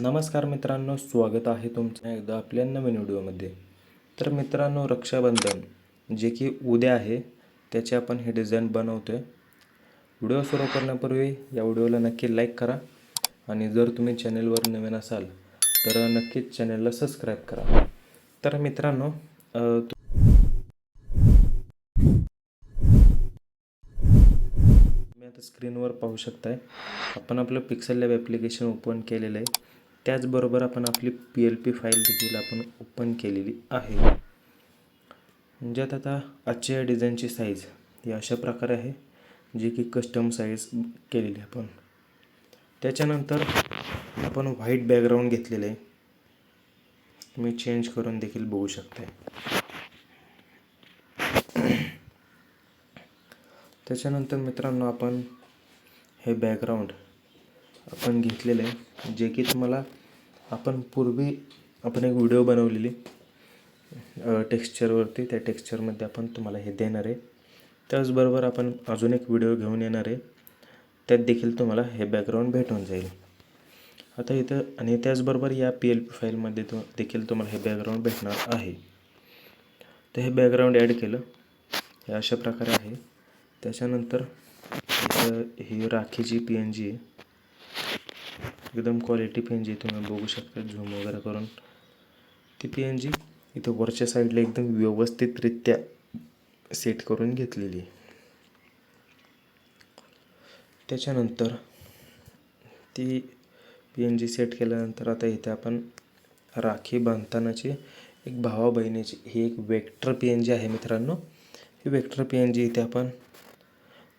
नमस्कार मित्रांनो स्वागत आहे तुमचं एकदा आपल्या नवीन व्हिडिओमध्ये. तर मित्रांनो रक्षाबंधन जे की उद्या आहे त्याची आपण हे डिझाईन बनवतो आहे व्हिडिओ सुरू करण्यापूर्वी या व्हिडिओला नक्की लाईक करा आणि जर तुम्ही चॅनेलवर नवीन असाल तर नक्कीच चॅनेलला सबस्क्राईब करा. तर मित्रांनो तुम्ही आता स्क्रीनवर पाहू शकताय. आपण आपलं पिक्सल लॅब ॲप्लिकेशन ओपन केलेलं आहे. त्याचबरोबर आपण आपली पी एल पी फाईल देखील आपण ओपन केलेली आहे. म्हणजे ज्यात आता आजच्या या डिझाईनची साईज ही अशा प्रकारे आहे जी की कस्टम साईज केलेली आहे आपण. त्याच्यानंतर आपण व्हाईट बॅकग्राऊंड घेतलेलं आहे. तुम्ही चेंज करून देखील बघू शकता त्याच्यानंतर मित्रांनो आपण हे बॅकग्राऊंड आपण घेतलेलं आहे. जे की तुम्हाला आपण पूर्वी आपण एक व्हिडिओ बनवलेली टेक्स्चरवरती त्या टेक्स्चरमध्ये आपण तुम्हाला हे देणार आहे. त्याचबरोबर आपण अजून एक व्हिडिओ घेऊन येणार आहे. त्यात देखील तुम्हाला हे बॅकग्राऊंड भेटून जाईल. आता इथं आणि त्याचबरोबर या पी एल पी फाईलमध्ये तो देखील तुम्हाला हे बॅकग्राऊंड भेटणार आहे. तर हे बॅकग्राऊंड ॲड केलं. हे अशा प्रकारे आहे. त्याच्यानंतर इथं ही राखीची पी एन जी आहे. एकदम क्वालिटी पी एन जी तुम्ही बघू शकता झूम वगैरे करून. ती पी एन जी इथं वरच्या साईडला एकदम व्यवस्थितरित्या सेट करून घेतलेली त्याच्यानंतर ती पी एन जी सेट केल्यानंतर आता इथे आपण राखी बांधतानाची एक भावा बहिणीची ही एक वेक्टर पी एन जी आहे मित्रांनो. ही वेक्टर पी एन जी इथे आपण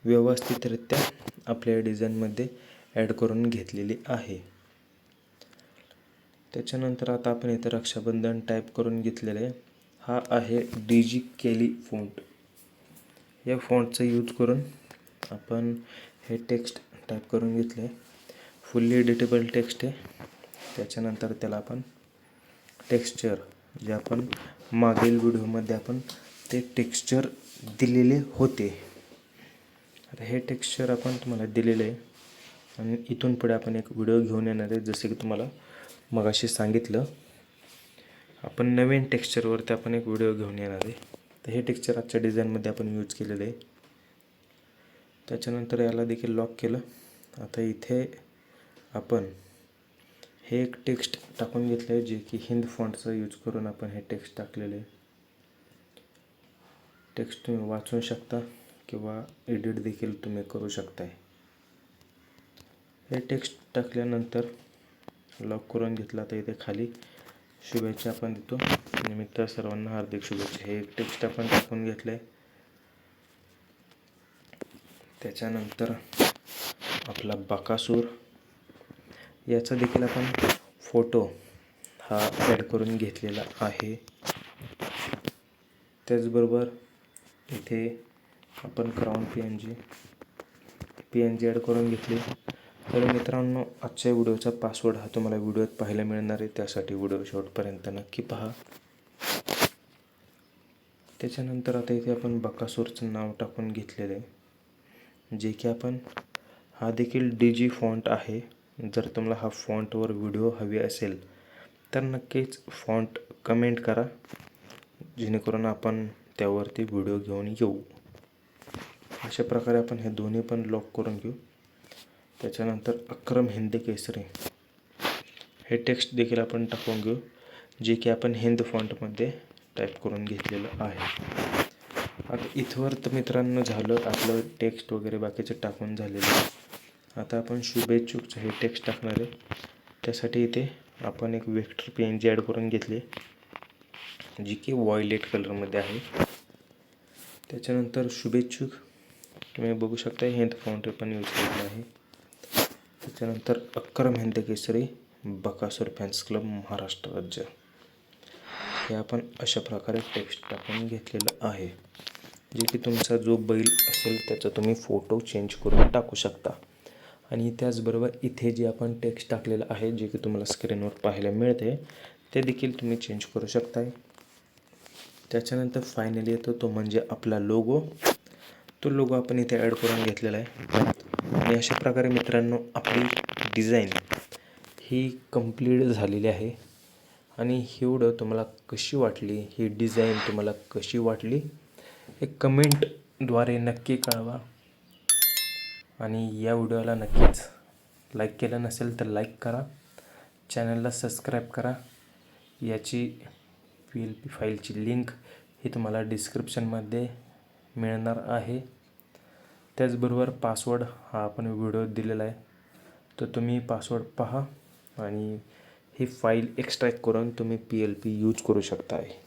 व्यवस्थितरित्या आपल्या डिझाईनमध्ये ॲड करून घेतलेली आहे. त्याच्यानंतर आता आपण इथं रक्षाबंधन टाईप करून घेतलेलं आहे. हा आहे डी जी केली फोंट या फॉन्टचा यूज करून आपण हे टेक्स्ट टाईप करून घेतले आहे फुल्ली एडिटेबल टेक्स्ट आहे. त्याच्यानंतर त्याला आपण टेक्स्चर जे आपण मागील व्हिडिओमध्ये आपण ते टेक्स्चर दिलेले होते. हे टेक्स्चर आपण तुम्हाला दिलेलं आहे. आणि इथून पुढे आपण एक व्हिडिओ घेऊन येणार आहे जसे की तुम्हाला मगाशी सांगितलं. आपण नवीन टेक्स्चरवरती आपण एक व्हिडिओ घेऊन येणार आहे. तर हे टेक्स्चर आजच्या डिझाईनमध्ये आपण यूज केलेलं आहे. त्याच्यानंतर याला देखील लॉक केलं. आता इथे आपण हे एक टेक्स्ट टाकून घेतलं आहे जे की हिंद फॉन्टचा यूज करून आपण हे टेक्स्ट टाकलेलं आहे. टेक्स्ट तुम्ही वाचू शकता किंवा एडिट देखील तुम्ही करू शकताय. हे टेक्स्ट टाकल्यानंतर लॉक करून घेतला. तर इथे खाली शुभेच्छा आपण देतो. निमित्त सर्वांना हार्दिक शुभेच्छा. हे टेक्स्ट आपण टाकून घेतलं आहे त्याच्यानंतर आपला बकासूर. याचा देखील आपण फोटो हा ॲड करून घेतलेला आहे. त्याचबरोबर इथे आपण crown P N G P N G add करून घेतली. तर मित्रांनो आजच्या व्हिडिओचा पासवर्ड हा तुम्हाला व्हिडिओत पाहायला मिळणार आहे. त्यासाठी व्हिडिओ शेवटपर्यंत नक्की पहा. त्याच्यानंतर आता इथे आपण बकासूरचं नाव टाकून घेतलेलं आहे. जे की आपण हा देखील डी जी फॉन्ट आहे. जर तुम्हाला हा फॉन्टवर व्हिडिओ हवी असेल तर नक्कीच फॉन्ट कमेंट करा. जेणेकरून आपण त्यावरती व्हिडिओ घेऊन येऊ. अशा प्रकारे आपण हे दोन्ही पण लॉक करून घेऊ. त्याच्यानंतर अक्रम हिंद केसरी. हे टेक्स्ट देखील आपण टाकून घेऊ जे की आपण हिंद फॉन्टमध्ये टाईप करून घेतलेलं आहे. आता इथवर तर मित्रांनो झालं आपलं टेक्स्ट वगैरे बाकीचं टाकून झालेलं आहे. आता आपण शुभेच्छुकचं हे टेक्स्ट टाकणार आहे. त्यासाठी इथे आपण एक vector P N G add करून घेतली जी की वॉयलेट कलरमध्ये आहे. त्याच्यानंतर शुभेच्छुक तुम्ही बघू शकता हिंद फॉन्ट पण यूज केलेलं आहे. त्याच्यानंतर अक्कर हिंद केसरी बकासूर फॅन्स क्लब महाराष्ट्र राज्य. हे आपण अशा प्रकारे टेक्स्ट टाकून घेतलेलं आहे. जे की तुमचा जो बैल असेल त्याचा तुम्ही फोटो चेंज करून टाकू शकता. आणि त्याचबरोबर इथे जे आपण टेक्स्ट टाकलेलं आहे जे की तुम्हाला स्क्रीनवर पाहायला मिळते ते देखील तुम्ही चेंज करू शकताय. त्याच्यानंतर फायनली येतो तो म्हणजे आपला लोगो तो लोगो आपण इथे ॲड करून घेतलेला आहे. आणि अशा प्रकारे मित्रांनो आपली डिझाईन ही कंप्लीट झालेली आहे. आणि ही व्हिडिओ तुम्हाला कशी वाटली? ही डिझाईन तुम्हाला कशी वाटली? हे कमेंटद्वारे नक्की कळवा. आणि या व्हिडिओला नक्कीच लाईक केलं नसेल तर लाईक करा. चॅनलला सबस्क्राईब करा. याची पी एल पी फाईलची लिंक ही तुम्हाला डिस्क्रिप्शनमध्ये मिळणार आहे. त्याचबरोबर पासवर्ड हा आपण व्हिडिओ दिलेला आहे. तर तुम्ही पासवर्ड पहा आणि ही फाईल एक्स्ट्रॅक्ट करून तुम्ही पी एल पी यूज करू शकता आहे